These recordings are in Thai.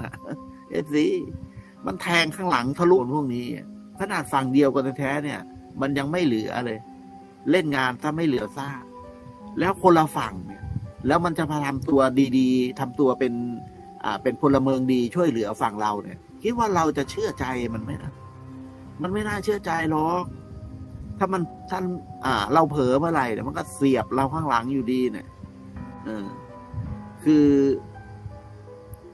นะเอฟซีมันแทงข้างหลังทะลุพวกนี้ขนาดฝั่งเดียวกันแท้เนี่ย มันยังไม่เหลือเลย เล่นงานถ้าไม่เหลือซาแล้วคนละฝั่งเนี่ย แล้วมันจะพาทำตัวดีๆทำตัวเป็น อ่า เป็นพลเมืองดีช่วยเหลือฝั่งเราเนี่ย คิดว่าเราจะเชื่อใจมันไหมนะมันไม่น่าเชื่อใจหรอกถ้ามันท่านอ่า เราเผลอเมื่อไหร่เนี่ยมันก็เสียบเราข้างหลังอยู่ดีเนี่ยเออคือ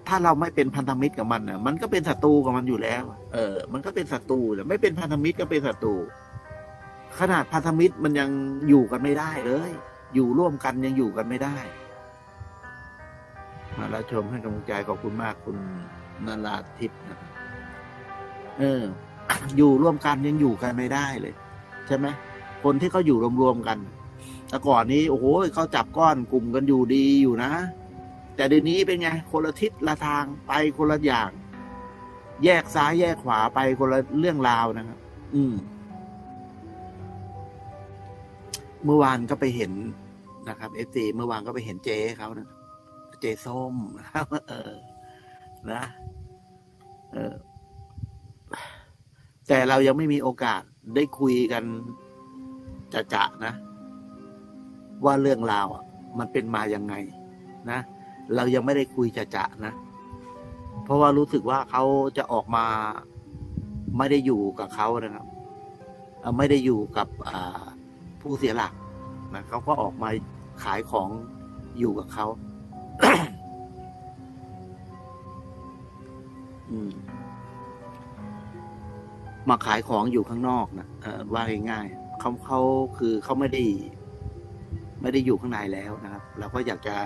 ถ้าเราไม่เป็นพันธมิตรกับมันเนี่ยมันก็เป็นศัตรูกับมันอยู่แล้ว เออ มันก็เป็นศัตรูแต่ไม่เป็นพันธมิตรก็เป็นศัตรูขนาดพันธมิตรมันยังอยู่กันไม่ได้เลย อยู่ร่วมกันยังอยู่กันไม่ได้ มาแล้วชมให้กำลังใจขอบคุณมากคุณนาราทิพย์นะครับเออ อยู่ร่วมกันยังอยู่กันไม่ได้เลย ใช่ไหมคนที่เขาอยู่รวมๆกันแต่ก่อนนี้โอ้โหเขาจับก้อนกลุ่มกันอยู่ดีอยู่นะ แต่เดี๋ยวนี้เป็นไงคนละทิศละทางไปคนละอย่าง แยกซ้ายแยกขวาไปคนละเรื่องราวนะครับ อืม เมื่อวานก็ไปเห็นนะครับเอฟซีเมื่อวานก็ไปเห็นเจ๊เขานะเจ๊ส้มนะครับเออ นะเออแต่เรายังไม่มีโอกาสได้คุยกันจะจะนะ ว่าเรื่องราวอะ มันเป็นมายังไง นะ เรายังไม่ได้คุยจะจะนะ เพราะว่ารู้สึกว่าเขาจะออกมาไม่ได้อยู่กับเขานะครับไม่ได้อยู่กับผู้เสียหลักนะเขาก็ออกมาขายของอยู่กับเขาอืมมาขายของอยู่ข้างนอกนะว่าง่ายๆเขาเขาคือเขาไม่ได้ ไม่ได้อยู่ข้างในแล้วนะครับ เราก็อยากจะ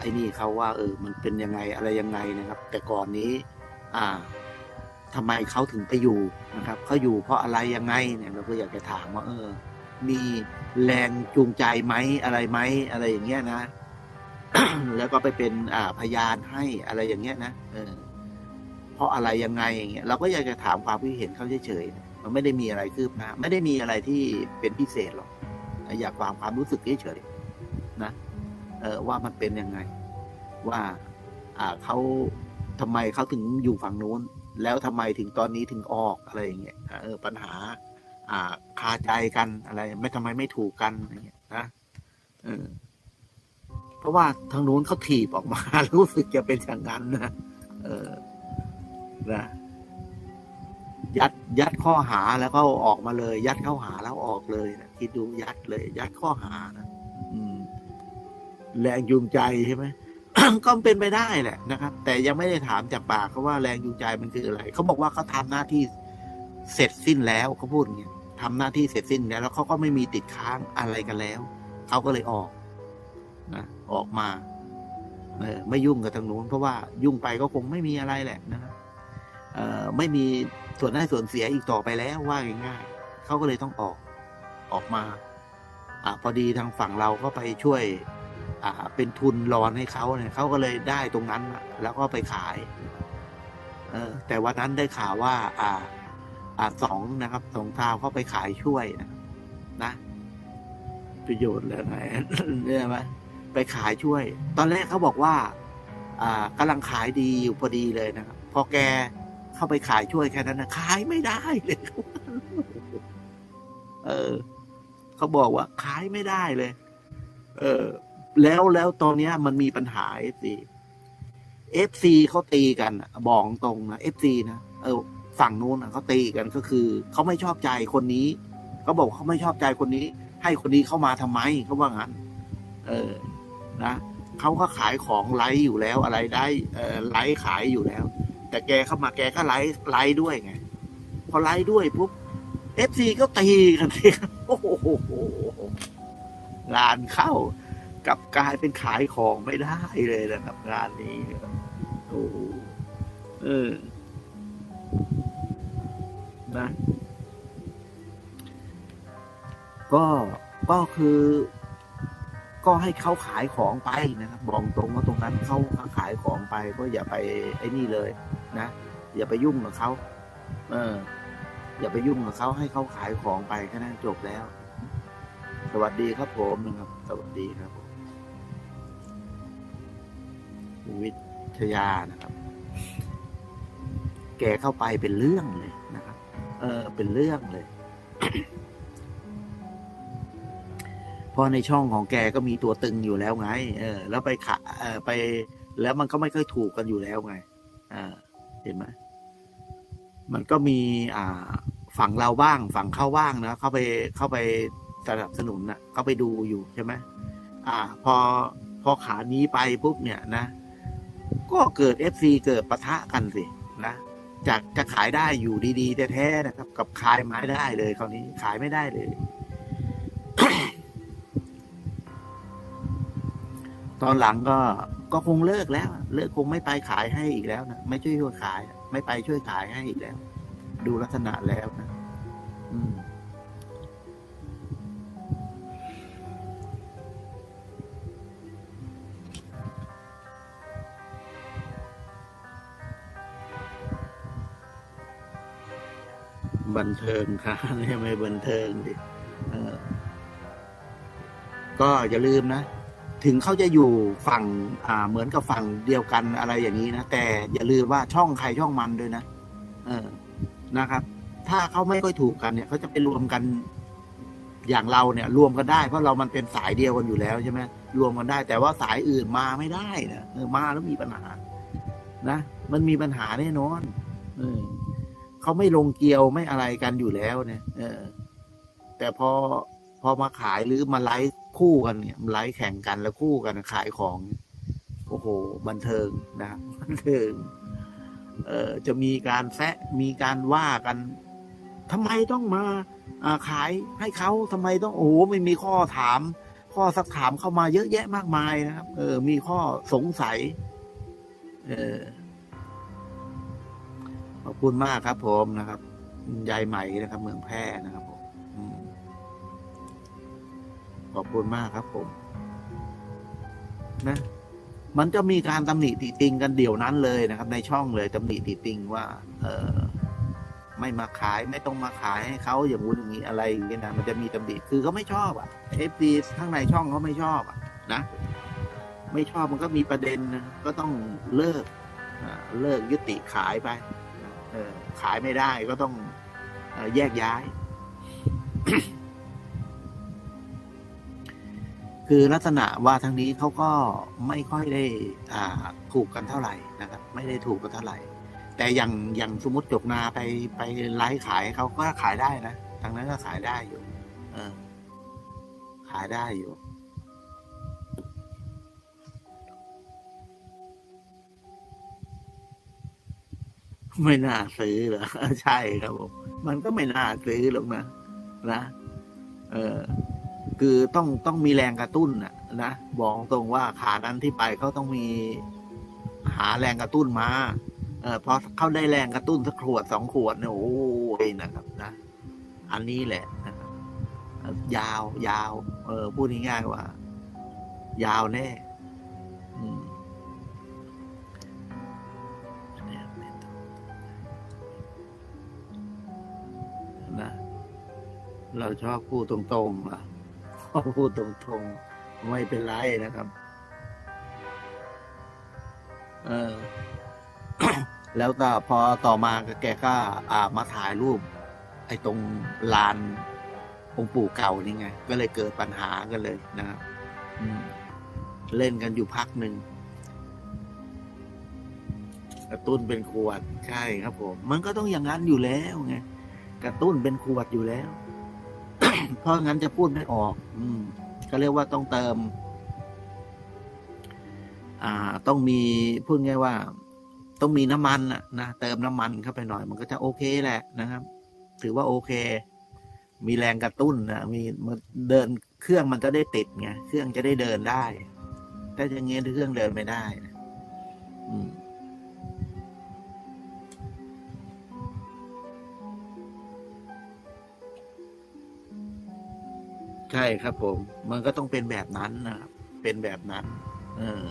ไอ้นี่เขาว่าเออมันเป็นยังไงอะไรยังไงนะครับ แต่ก่อนนี้ อ่าทำไมเขาถึงไปอยู่นะครับเขาอยู่เพราะอะไรยังไงเนี่ยเราก็อยากจะถามว่าเออ มีแรงจูงใจไหมอะไรไหมอะไรอย่างเงี้ยนะแล้วก็ไปเป็นอ่าพยานให้อะไรอย่างเงี้ยนะเออ เพราะอะไรยังไงอย่างเงี้ยเราก็อยากจะถามความคิดเห็นเขาเฉยๆมันไม่ได้มีอะไรคืบหน้าไม่ได้มีอะไรที่เป็นพิเศษหรอกอยากความความรู้สึกเฉยๆนะ เออว่ามันเป็นยังไง ว่าอ่าเขาทำไมเขาถึงอยู่ฝั่งนู้น แล้วทำไมถึงตอนนี้ถึงออกอะไรอย่างเงี้ยเออปัญหา อ่าคาใจกันอะไร ไม่ทำไมไม่ถูกกันอะไรเงี้ยนะเออเพราะว่าทางนู้นเขาถีบออกมา รู้สึกจะเป็นอย่างนั้นนะเออนะยัดยัดข้อหาแล้วก็ออกมาเลย ยัดเข้าหาแล้วออกเลยนะคิดดูยัดเลย ยัดข้อหานะอืม แรงจูงใจใช่ไหมก็เป็นไปได้แหละนะครับ แต่ยังไม่ได้ถามจากปากเขาว่าแรงจูงใจมันคืออะไรเขาบอกว่าเขาทำหน้าที่เสร็จสิ้นแล้วเขาพูดอย่างเงี้ยทำหน้าที่เสร็จสิ้นแล้วแล้วเขาก็ไม่มีติดค้างอะไรกันแล้วเขาก็เลยออกนะออกมาเออไม่ยุ่งกับทางนู้นเพราะว่ายุ่งไปก็คงไม่มีอะไรแหละนะครับเออไม่มีส่วนได้ส่วนเสียอีกต่อไปแล้วว่าง่ายๆเขาก็เลยต้องออกออกมาอ่าพอดีทางฝั่งเราก็ไปช่วย เป็นทุนรอนให้เขาเนี่ยเขาก็เลยได้ตรงนั้นแล้วก็ไปขาย เออ แต่วันนั้นได้ข่าวว่า อ่า อ่าสองนะครับสองทาวเขาไปขายช่วยนะนะประโยชน์เลยไงเนี่ยไหมไปขายช่วย ตอนแรกเขาบอกว่า อ่ากำลังขายดีอยู่พอดีเลยนะครับพอแกเข้าไปขายช่วยแค่นั้นนะขายไม่ได้เลยเออเขาบอกว่าขายไม่ได้เลย เออ แล้วแล้วตอนเนี้ยมันมีปัญหาเอฟซีเอฟซีเขาตีกันบอกตรงนะเอฟซีนะเออฝั่งนู้นนะเขาตีกันก็คือเขาไม่ชอบใจคนนี้เขาบอกเขาไม่ชอบใจคนนี้ ให้คนนี้เข้ามาทำไมเขาว่างั้น เออนะเขาก็ขายของไลฟ์อยู่แล้วอะไรได้เออไลฟ์ขายอยู่แล้ว แต่แกเข้ามาแกก็ไลฟ์ไลฟ์ด้วยไงพอไลฟ์ด้วยปุ๊บเอฟซีก็ตีกันเลยโอ้โหงานเข้า กลับกลายเป็นขายของไม่ได้เลยนะครับ งานนี้โอ้เออนะก็ก็คือ ก็ให้เขาขายของไปนะครับบอกตรงว่าตรงนั้นเขาขายของไป ก็อย่าไปไอ้นี่เลย นะอย่าไปยุ่งกับเขาเออ อย่าไปยุ่งกับเขาให้เขาขายของไปแค่นั้นจบแล้ว สวัสดีครับผมนะครับ สวัสดีครับผม วิทยานะครับ แกเข้าไปเป็นเรื่องเลยนะครับ เออ เป็นเรื่องเลยเพราะในช่องของแกก็มีตัวตึงอยู่แล้วไง เออ แล้วไปขะเออไป แล้วมันก็ไม่ค่อยถูกกันอยู่แล้วไงอ่าเห็นไหมมันก็มี อ่า ฝั่งเราบ้าง ฝั่งเข้าบ้างนะเข้าไปเข้าไปสนับสนุนนะเข้าไปดูอยู่ใช่ไหมอ่า พอพอขานี้ไปปุ๊บเนี่ยนะ ก็เกิดเอฟซีเกิดปะทะกันสินะจากจะขายได้อยู่ดีๆแท้ๆนะครับ กับขายไม่ได้เลยคราวนี้ขายไม่ได้เลย ตอนหลังก็ก็คงเลิกแล้ว เลิกคงไม่ไปขายให้อีกแล้วนะไม่ช่วยช่วยขาย ไม่ไปช่วยขายให้อีกแล้ว ดูลักษณะแล้วนะ อืม บันเทิงค่ะนี่ไม่บันเทิงดิก็อย่าลืมนะ ถึงเขาจะอยู่ฝั่งอ่าเหมือนกับฝั่งเดียวกันอะไรอย่างนี้นะ แต่อย่าลืมว่าช่องใครช่องมันด้วยนะเออนะครับ ถ้าเขาไม่ค่อยถูกกันเนี่ยเขาจะไปรวมกันอย่างเราเนี่ย รวมกันได้เพราะเรามันเป็นสายเดียวกันอยู่แล้วใช่ไหมรวมกันได้ แต่ว่าสายอื่นมาไม่ได้นะมาแล้วมีปัญหา นะมันมีปัญหาแน่นอน เออ เขาไม่ลงเกลียวไม่อะไรกันอยู่แล้วเนี่ยเออ แต่พอพอมาขายหรือมาไลฟ์คู่กันเนี่ยไลฟ์แข่งกันแล้วคู่กันขายของ โอ้โห บันเทิงนะบันเทิง เอ่อจะมีการแซะมีการว่ากันทำไมต้องมาอ่าขายให้เขาทำไมต้องโอ้โหไม่มีข้อถาม ข้อสักถามเข้ามาเยอะแยะมากมายนะครับ เออ มีข้อสงสัย เออ อบคุณมากครับ ผมนะครับยายใหม่นะครับ เมืองแพร่นะครับผมขอบคุณมากครับ ผม นะ มันจะมีการตำหนิติติงกันเดี๋ยวนั้นเลยนะครับ ในช่องเลยตำหนิติติงว่า เออไม่มาขายไม่ต้องมาขายให้เขาอย่างงู้นอย่างนี้อะไรอย่างเงี้ยนะมันจะมีตำหนิคือเขาไม่ชอบอะเอฟซีข้างในช่องเขาไม่ชอบอะ นะไม่ชอบมันก็มีประเด็นนะก็ต้องเลิกเลิกยุติขายไป ขายไม่ได้ก็ต้องออแยกย้าย คือลักษณะว่าทางนี้เขาก็ไม่ค่อยได้อ่าถูกกันเท่าไหร่นะครับ ไม่ได้ถูกกันเท่าไหร่ แต่อย่างอย่างสมมติจกนาไปไปไลฟ์ขายเขาก็ขายได้นะทางนั้นก็ขายได้อยู่ เออ ขายได้อยู่ ไม่น่าซื้อเหรอใช่ครับผมมันก็ไม่น่าซื้อหรอกนะนะเออคือต้องต้องมีแรงกระตุ้นนะนะบอกตรงว่าขานั้นที่ไปเขาต้องมีหาแรงกระตุ้นมาเออพอเขาได้แรงกระตุ้นสักขวดสองขวดเนี่ยโอ้ยนะครับ นะอันนี้แหละนะครับยาวยาว เออพูดง่ายๆว่า ยาวแน่ เราชอบพูดตรงๆนะพูดตรงๆ ไม่เป็นไรนะครับ เออ แล้วก็พอต่อมาแกก็อ่ามาถ่ายรูป ไอ้ตรงลานองค์ปู่เก่านี่ไง ก็เลยเกิดปัญหากันเลยนะครับเล่นกันอยู่พักหนึ่งกระตุ้นเป็นขวดใช่ครับผม มันก็ต้องอย่างนั้นอยู่แล้วไงกระตุ้นเป็นขวดอยู่แล้ว เพราะงั้นจะพูดไม่ออก อืม ก็เรียกว่าต้องเติม อ่า ต้องมีพูดง่ายว่า ต้องมีน้ำมันนะนะเติมน้ำมันเข้าไปหน่อย มันก็จะโอเคแหละนะครับ ถือว่าโอเค มีแรงกระตุ้นนะมีมันเดินเครื่องมันจะได้ติดไงเครื่องจะได้เดินได้ ถ้าอย่างเงี้ยเครื่องเดินไม่ได้นะอืม ใช่ครับผม มันก็ต้องเป็นแบบนั้นนะครับ เป็นแบบนั้น เออ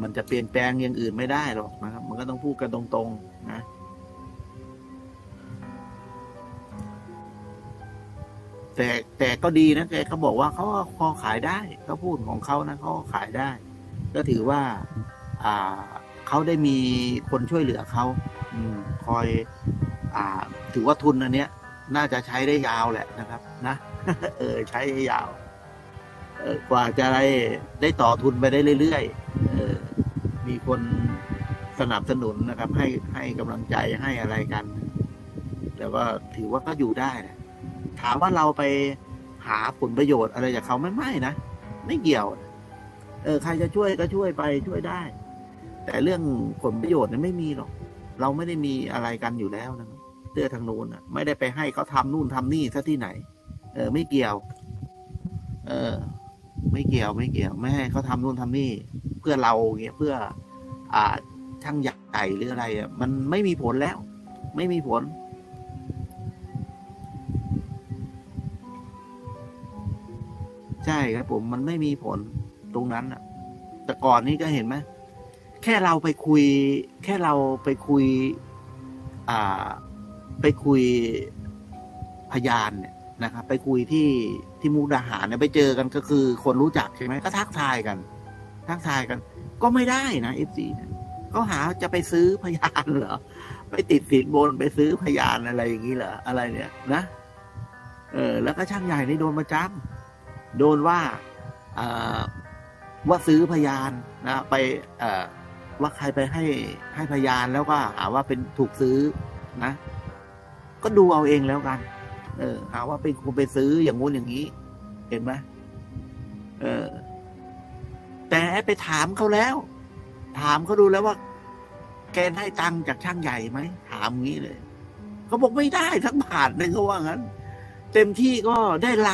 มันจะเปลี่ยนแปลงอย่างอื่นไม่ได้หรอกนะครับ มันก็ต้องพูดกันตรงๆ นะแต่แต่ก็ดีนะแกเขาบอกว่าเขาพอขายได้เขาพูดของเขานะเขาขายได้ ก็ถือว่า อ่าเขาได้มีคนช่วยเหลือเขาอืมคอย อ่า ถือว่าทุนอันเนี้ย น่าจะใช้ได้ยาวแหละนะครับ นะเออใช้ได้ยาวกว่าจะได้ได้ต่อทุนไปได้เรื่อยๆเออมีคนสนับสนุนนะครับ ให้ให้กำลังใจให้อะไรกันแล้วก็ถือว่าก็อยู่ได้นะถามว่าเราไปหาผลประโยชน์อะไรจากเขาไม่ไม่นะไม่เกี่ยวเออใครจะช่วยก็ช่วยไปช่วยได้ แต่เรื่องผลประโยชน์นี่ไม่มีหรอก เราไม่ได้มีอะไรกันอยู่แล้วนะ เตื้อทางโน้นอะไม่ได้ไปให้เขาทำนู่นทำนี่ซะที่ไหน เออ ไม่เกี่ยว เออ ไม่เกี่ยวไม่เกี่ยว ไม่ให้เขาทำนู่นทำนี่ เพื่อเราเงี้ยเพื่อ อ่าช่างใหญ่หรืออะไรอะมันไม่มีผลแล้ว ไม่มีผลใช่ครับผมมันไม่มีผลตรงนั้นอะ แต่ก่อนนี้ก็เห็นไหมแค่เราไปคุย แค่เราไปคุย อ่า ไปคุยพยานเนี่ยนะครับไปคุยที่ที่มุกดาหารเนี่ยไปเจอกันก็คือคนรู้จักใช่ไหมก็ทักทายกัน ทักทายกัน ก็ไม่ได้นะเอฟซีเนี่ยก็หาจะไปซื้อพยานเหรอไปติดสินบนไปซื้อพยานอะไรอย่างนี้เหรออะไรเนี่ยนะเออแล้วก็ช่างใหญ่นี่โดนประจำโดนว่าว่าซื้อพยานนะไปว่าใครไปให้ให้พยานแล้วก็หาว่าเป็นถูกซื้อนะ ก็ดูเอาเองแล้วกัน เออ หาว่าเป็นคนไปซื้ออย่างงู้นอย่างนี้ เห็นไหมเออ แต่ไปถามเขาแล้ว ถามเขาดูแล้วว่า แกได้ตังค์จากช่างใหญ่ไหมถามงี้เลยเขาบอกไม่ได้ทั้งบาทเลยเขาว่างั้น เต็มที่ก็ได้ล